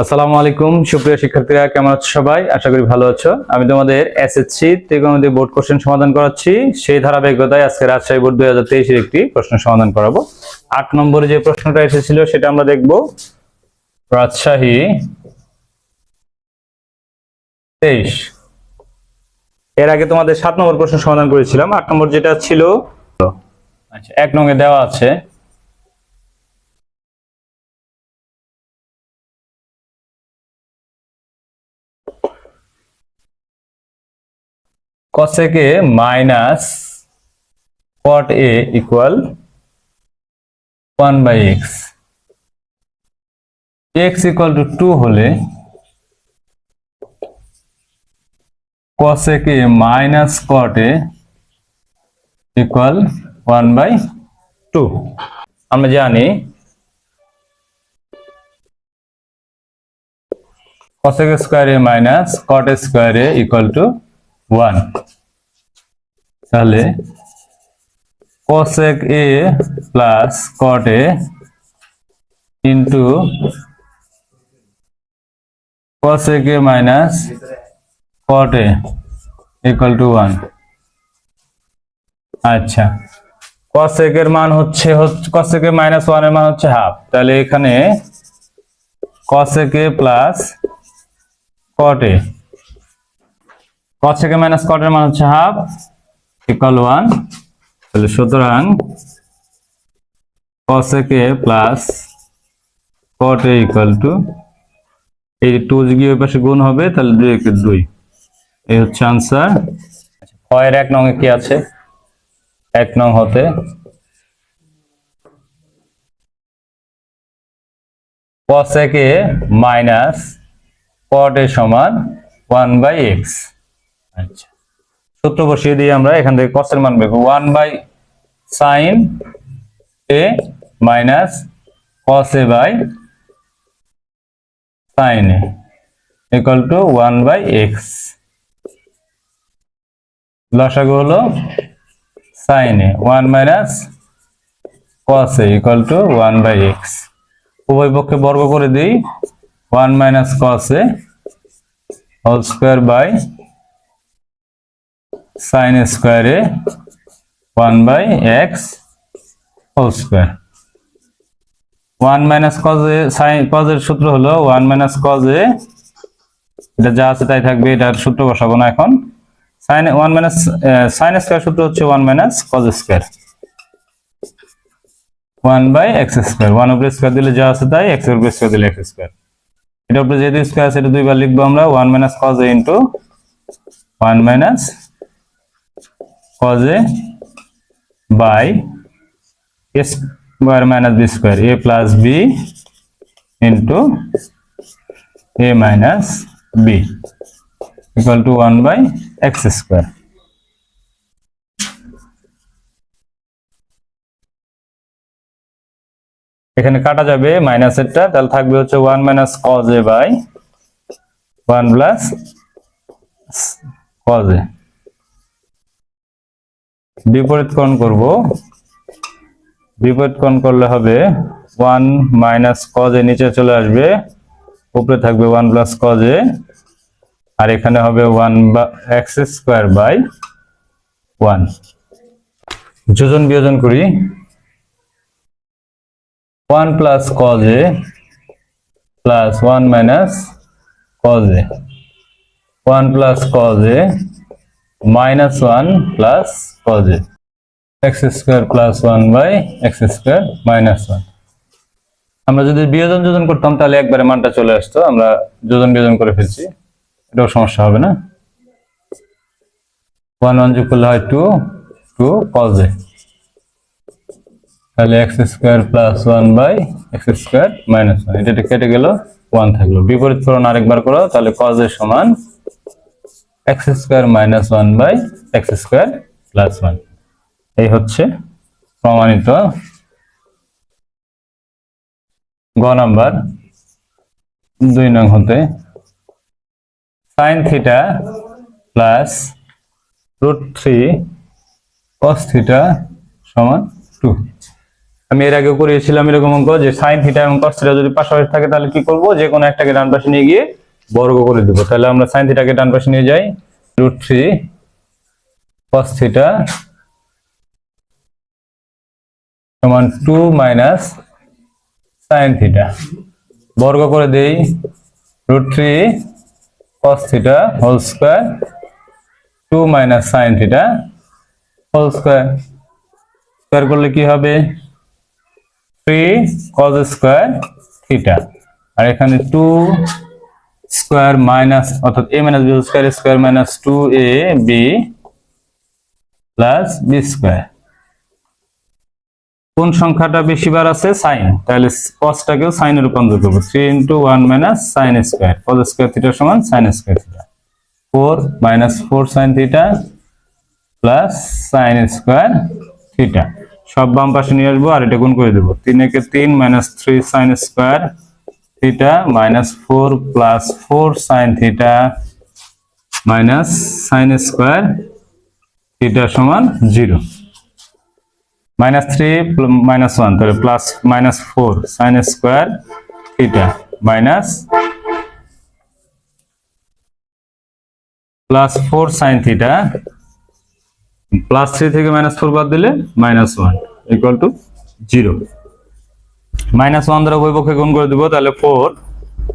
আসসালামু আলাইকুম। সুপ্রিয় শিক্ষার্থীরা, কেমন আছো সবাই? আশা করি ভালো আছো। আমি তোমাদের এসএসসি ত্রিকোণমিতি বোর্ড কোশ্চেন সমাধান করাচ্ছি। সেই ধারাবাহিকতায় আজকে রাজশাহী বোর্ড দুই হাজার তেইশের একটি প্রশ্ন সমাধান করাবো। আট নম্বরে যে প্রশ্নটা এসেছিল, সেটা আমরা দেখব। রাজশাহী তেইশ। এর আগে তোমাদের সাত নম্বর প্রশ্ন সমাধান করেছিলাম। আট নম্বর যেটা ছিল আচ্ছা এক নঙ্গে দেওয়া আছে। Cosec a minus cot a equal 1 by x x equal to 2 হলে cosec a minus cot a equal 1 by 2 আমরা জানি cosec square a minus cot a square a equal to 1 তাহলে cosec a plus cot a into cosec a minus cot a equal to 1 আচ্ছা cosec এর মান হচ্ছে cosec a minus 1 এর মান হচ্ছে হাফ তাহলে এখানে cosec a plus cot a cos থেকে মাইনাস এর মান হচ্ছে হাফ ইকুয়াল ওয়ান তাহলে সুতরাং A plus cot A equal to এই টু গিয়ে ওই পাশে গুণ হবে, তাহলে দুই একে দুই। এই হচ্ছে আনসার ছয়ের এক নং এ কি আছে? এক নং হতে এ মাইনাস cot এ সমান ওয়ান বাই এক্স আচ্ছা। সূত্র বসিয়ে দিয়ে আমরা, এখান থেকে এর মান বের করব। 1 by sin a minus cos a by sin a equal to 1 by x লসাগু হলো sin a 1 minus cos a equal to 1 by x উভয় পক্ষে বর্গ করে দিই 1 minus cos a whole square by sin স্কয়ারে 1 by x whole square 1 minus A sin, cos এর সূত্র হলো 1 মাইনাস cos এ, এটা যা আছে তাই থাকবে, এটার সূত্র বসাবো না এখন। sin 1 মাইনাস sin স্কয়ার সূত্র হচ্ছে 1 minus cos square 1 by x square 1 উপরে স্কয়ার দিলে যা আছে তাই এর উপরে স্কয়ার দিলে x স্কয়ার এটা উপরে যেহেতু স্কয়ার আছে, এটা দুইবার লিখব আমরা 1 minus cos a into 1 minus cos a by a square minus b square a plus b into a minus b equal to 1 by x square এখানে কাটা যাবে মাইনাসেরটা তাহলে থাকবে হচ্ছে 1 minus cos a by 1 plus cos a বিপরীতকরণ করব। বিপরীতকরণ করলে হবে 1 মাইনাস cos a নিচে চলে আসবে, উপরে থাকবে 1 প্লাস cos a আর এখানে হবে 1 বা x স্কয়ার বাই 1 যোজন বিয়োজন করি। 1 plus cos a plus 1 minus cos a 1 plus cos a minus 1 plus a x square plus 1 by x square minus 1 আমরা যদি বিয়োজন যোজন করতাম, তাহলে একবারে মানটা চলে আসতো। আমরা যোজন বিয়োজন করে ফেলছি। এটাও সমস্যা হবে না। 1 1 যোগ করলে হয় 2 2 cos a তাহলে x square plus 1 by x square minus 1 এটা কেটে গেল 1 থাকল। বিপরীত করুন আরেকবার করো, তাহলে a সমান x square minus 1 by x square plus 1 এই হচ্ছে প্রমাণিত গ নাম্বার দুই নং হতে sine theta plus root three cos theta সমান টু আমি এর আগে করিয়েছিলাম এরকম অঙ্ক যে সাইন থিটা এবং কস যদি পাশাপাশি থাকে, তাহলে কি করব? যে কোনো একটাকে ডান পাশে নিয়ে গিয়ে বর্গ করে দেব। তাহলে আমরা সাইন থিটাকে ডান পাশে নিয়ে যাই। রুট থ্রি কস থিটা সমান টু মাইনাস সাইন থিটা বর্গ করে দেই। Root three cos theta whole square two minus sine theta whole square square করলে কি হবে? থ্রি কজ স্কোয়ার থিটা আর এখানে টু স্কোয়ার মাইনাস, অর্থাৎ A minus B square square minus two A B plus B square. কোন সংখ্যাটা বেশি বার আছে? সাইন তাহলে কসটাকেও সাইনে রূপান্তর করব। Three into one minus sine square cos square theta সমান sine square theta four minus four sine theta plus sine square theta সব বাম পাশে নিয়ে আসব আর এটা গুণ করে দেবো। তিন একে তিন minus three sine square theta minus four plus four sine theta minus sine square theta সমান zero minus three minus one তাহলে plus minus four sine square theta minus plus four sine theta plus three থেকে minus four বাদ দিলে minus one equal to zero minus one দ্বারা উভয় গুণ করে দিব, তাহলে four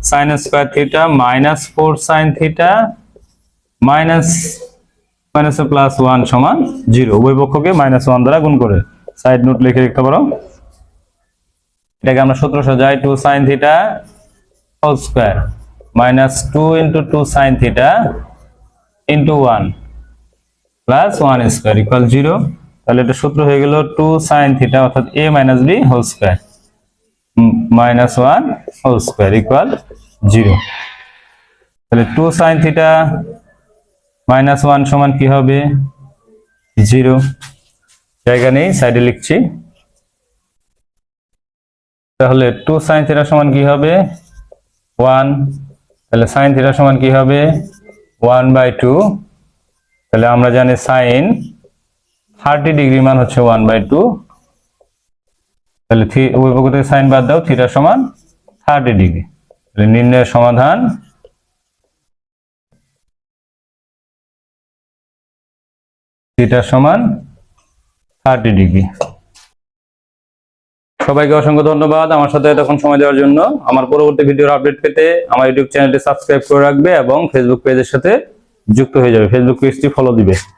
sine square theta minus four sine theta minus minus plus one সমান জিরো উভয় মাইনাস ওয়ান দ্বারা গুণ করে। সাইড নোট লিখে লিখতে পারো। এটাকে আমরা সূত্র সাজাই two sine theta whole square minus two into two sine theta into one plus one square equal zero zero এটা সূত্র হয়ে গেল টু সাইন থিটা অর্থাৎ A minus B whole square minus one whole square equal zero zero two sine theta minus one সমান কি হবে? Zero জায়গা নেই সাইডে লিখছি। তাহলে টু সাইন থিটা সমান কি হবে? ওয়ান তাহলে সাইন থিটা সমান কি হবে? ওয়ান বাই টু তাহলে আমরা জানি সাইন থার্টি ডিগ্রি মান হচ্ছে ওয়ান বাই টু তাহলে থি- পক্ষ থেকে সাইন বাদ দাও, থিটা সমান থার্টি ডিগ্রি। তাহলে নির্ণয়ের সমাধান থিটা সমান থার্টি ডিগ্রি। সবাইকে অসংখ্য ধন্যবাদ আমার সাথে এতক্ষণ সময় দেওয়ার জন্য। আমার পরবর্তী ভিডিওর আপডেট পেতে আমার ইউটিউব চ্যানেলটি সাবস্ক্রাইব করে রাখবে এবং ফেসবুক পেজের সাথে যুক্ত হয়ে যাবে। ফেসবুক পেজটি ফলো দিবে।